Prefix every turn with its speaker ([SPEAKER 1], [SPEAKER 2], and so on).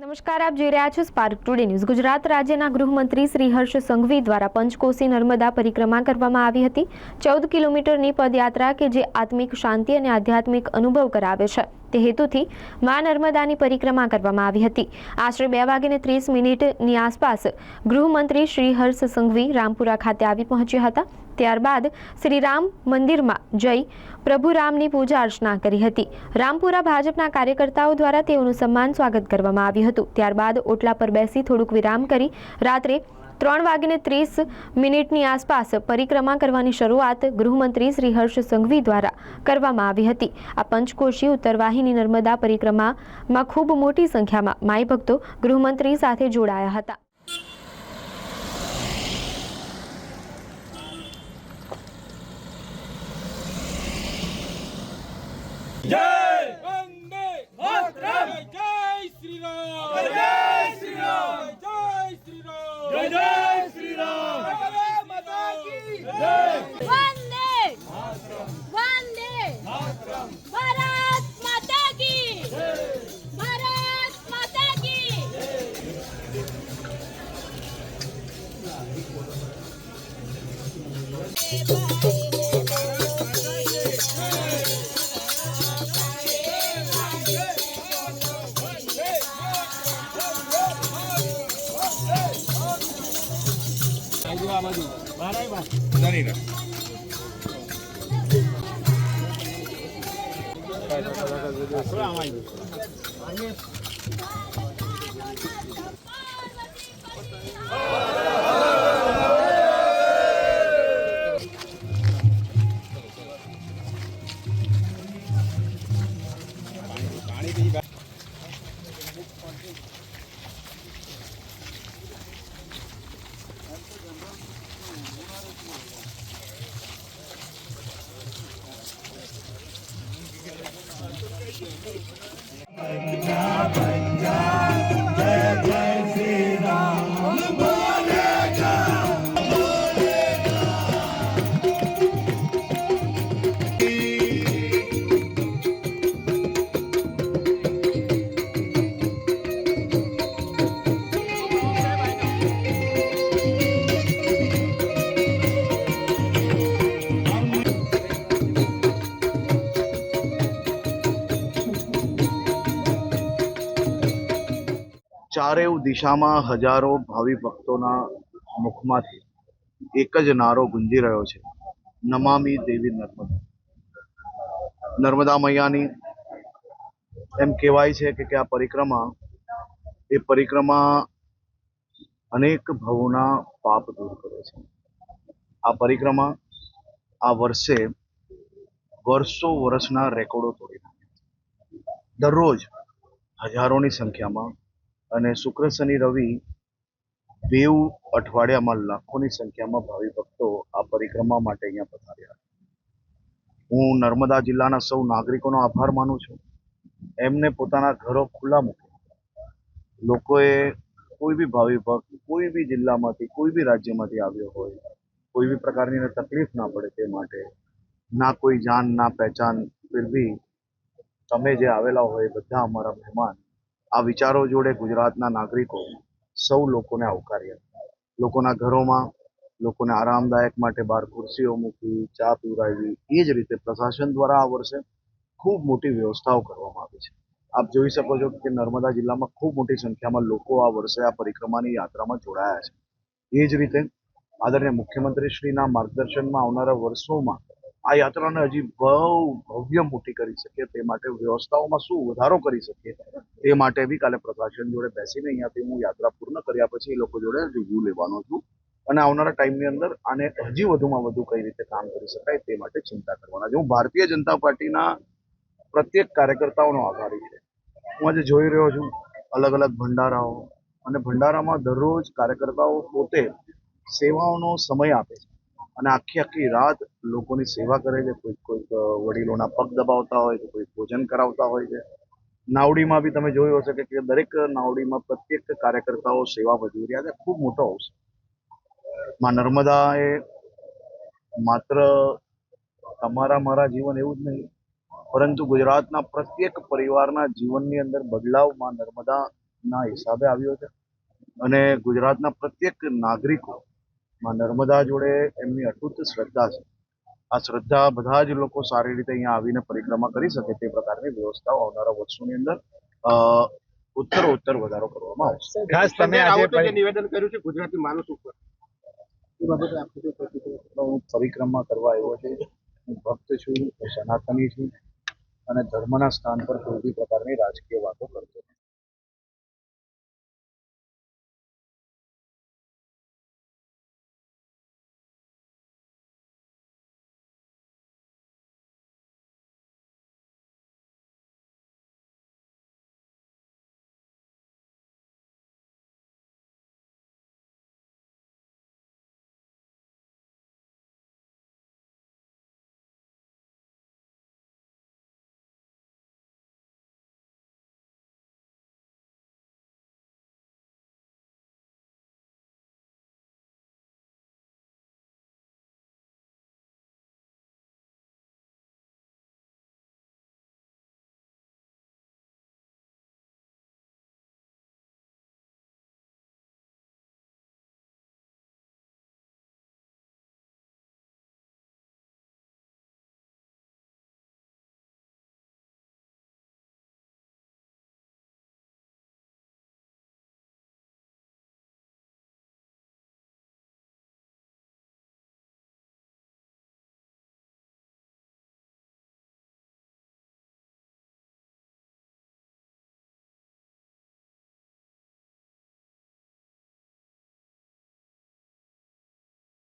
[SPEAKER 1] નમસ્કાર, આપ જોઈ રહ્યા છો સ્પાર્ક ટુડે ન્યૂઝ ગુજરાત રાજ્યના ગૃહમંત્રી શ્રી હર્ષ સંઘવી દ્વારા પંચકોશી નર્મદા પરિક્રમા કરવામાં આવી હતી. ચૌદ કિલોમીટરની પદયાત્રા કે જે આત્મિક શાંતિ અને આધ્યાત્મિક અનુભવ કરાવે છે, તે હેતુથી મા નર્મદાની પરિક્રમા કરવામાં આવી હતી. આશરે બે વાગ્યે ત્રીસ મિનિટની આસપાસ ગૃહમંત્રી શ્રી હર્ષ સંઘવી રામપુરા ખાતે આવી પહોંચ્યા હતા. ત્યારબાદ શ્રી રામ મંદિરમાં જઈ પ્રભુ રામની પૂજા અર્ચના કરી હતી. રામપુરા ભાજપના કાર્યકર્તાઓ દ્વારા તેઓનું સન્માન સ્વાગત કરવામાં આવ્યું હતું. ત્યારબાદ ઓટલા પર બેસી થોડુંક વિરામ કરી રાત્રે ત્રણ વાગીને ત્રીસ મિનિટની આસપાસ પરિક્રમા કરવાની શરૂઆત ગૃહમંત્રી શ્રી હર્ષ સંઘવી દ્વારા કરવામાં આવી હતી. આ પંચકોશી ઉત્તરવાહિની નર્મદા પરિક્રમામાં ખૂબ મોટી સંખ્યામાં માઈ ભક્તો ગૃહમંત્રી સાથે જોડાયા હતા.
[SPEAKER 2] જય વંદે માતરમ જય શ્રી રામ જય
[SPEAKER 3] ચારેવ દિશામાં હજારો ભાવિ ભક્તોના મુખમાંથી એક જ નારો ગુંજી રહ્યો છે. નમામી દેવી નર્મદા. નર્મદા મૈયાની એમ કહેવાય છે કે આ પરિક્રમા, એ પરિક્રમા અનેક ભવોના પાપ દૂર કરે છે. આ પરિક્રમા આ વર્ષે વર્ષો વર્ષના રેકોર્ડો તોડી નાખ્યા દરરોજ હજારોની સંખ્યામાં અને શુક્ર શનિ રવિ બેવ અઠવાડિયામાં લાખોની સંખ્યામાં ભાવિ ભક્તો આ પરિક્રમા માટે અહીંયા પધાર્યા. હું નર્મદા જિલ્લાના સૌ નાગરિકોનો આભાર માનું છું. એમને પોતાના ઘરો ખુલ્લા મૂક્યા. લોકોએ કોઈ બી ભાવિ ભક્ત, કોઈ બી જિલ્લામાંથી, કોઈ બી રાજ્યમાંથી આવ્યો હોય, કોઈ બી પ્રકારની તકલીફ ના પડે તે માટે ના કોઈ જાન, ના પહેચાન, ફિર બી તમે જે આવેલા હોય બધા અમારા મહેમાન આ વિચારો જોડે ગુજરાતના નાગરિકો સૌ લોકોને આવકાર્યા લોકોના ઘરોમાં લોકોને આરામદાયક માટે બહાર ખુરશીઓ મૂકી, ચા પીવડાવી, એ જ રીતે પ્રશાસન દ્વારા આ વર્ષે ખૂબ મોટી વ્યવસ્થાઓ કરવામાં આવી છે. આપ જોઈ શકો છો કે નર્મદા જિલ્લામાં ખૂબ મોટી સંખ્યામાં લોકો આ વર્ષે આ પરિક્રમાની યાત્રામાં જોડાયા છે. એ જ રીતે આદરણીય મુખ્યમંત્રીશ્રીના માર્ગદર્શનમાં આવનારા વર્ષોમાં આ યાત્રાને હજી બહુ ભવ્ય મોટી કરી શકીએ તે માટે વ્યવસ્થાઓમાં શું વધારો કરી શકીએ તે માટે બી કાલે પ્રશાસન જોડે બેસીને અહીંયાથી હું યાત્રા પૂર્ણ કર્યા પછી એ લોકો જોડે રિવ્યૂ લેવાનો છું. અને આવનારા ટાઈમની અંદર આને હજી વધુમાં વધુ કઈ રીતે કામ કરી શકાય તે માટે ચિંતા કરવાના છે. હું ભારતીય જનતા પાર્ટીના પ્રત્યેક કાર્યકર્તાઓનો આભારી છે. હું આજે જોઈ રહ્યો છું અલગ અલગ ભંડારાઓ અને ભંડારામાં દરરોજ કાર્યકર્તાઓ પોતે સેવાઓનો સમય આપે છે. અને આખી આખી રાત લોકોની સેવા કરે છે. કોઈક કોઈક વડીલોના પગ દબાવતા હોય તો કોઈ ભોજન કરાવતા હોય છે. નાવડીમાં બી તમે જોયું હશે કે દરેક નાવડીમાં પ્રત્યેક કાર્યકર્તાઓ સેવા ભજવી રહ્યા છે. ખૂબ મોટો અવસર. માં નર્મદા એ માત્ર તમારા, મારા જીવન એવું જ નહીં, પરંતુ ગુજરાતના પ્રત્યેક પરિવારના જીવનની અંદર બદલાવમાં નર્મદાના હિસાબે આવ્યો છે. અને ગુજરાતના પ્રત્યેક નાગરિકોમાં નર્મદા જોડે એમની અતૂટ શ્રદ્ધા છે. આ શ્રદ્ધા બધા જ લોકો સારી રીતે અહીંયા આવીને પરિક્રમા કરી શકે તે પ્રકારની વ્યવસ્થાઓ આવનારા વર્ષોની અંદર અ, ઉત્તર ઉત્તર વધારો કરવામાં આવશે.
[SPEAKER 4] ખાસ તમે આજે
[SPEAKER 5] નિવેદન કર્યું છે ગુજરાતી માણસ ઉપર.
[SPEAKER 3] હું પરિક્રમા કરવા આવ્યો છું. હું ભક્ત છું હું સનાતની છું અને ધર્મના સ્થાન પર કોઈ બી પ્રકારની રાજકીય વાતો કરતો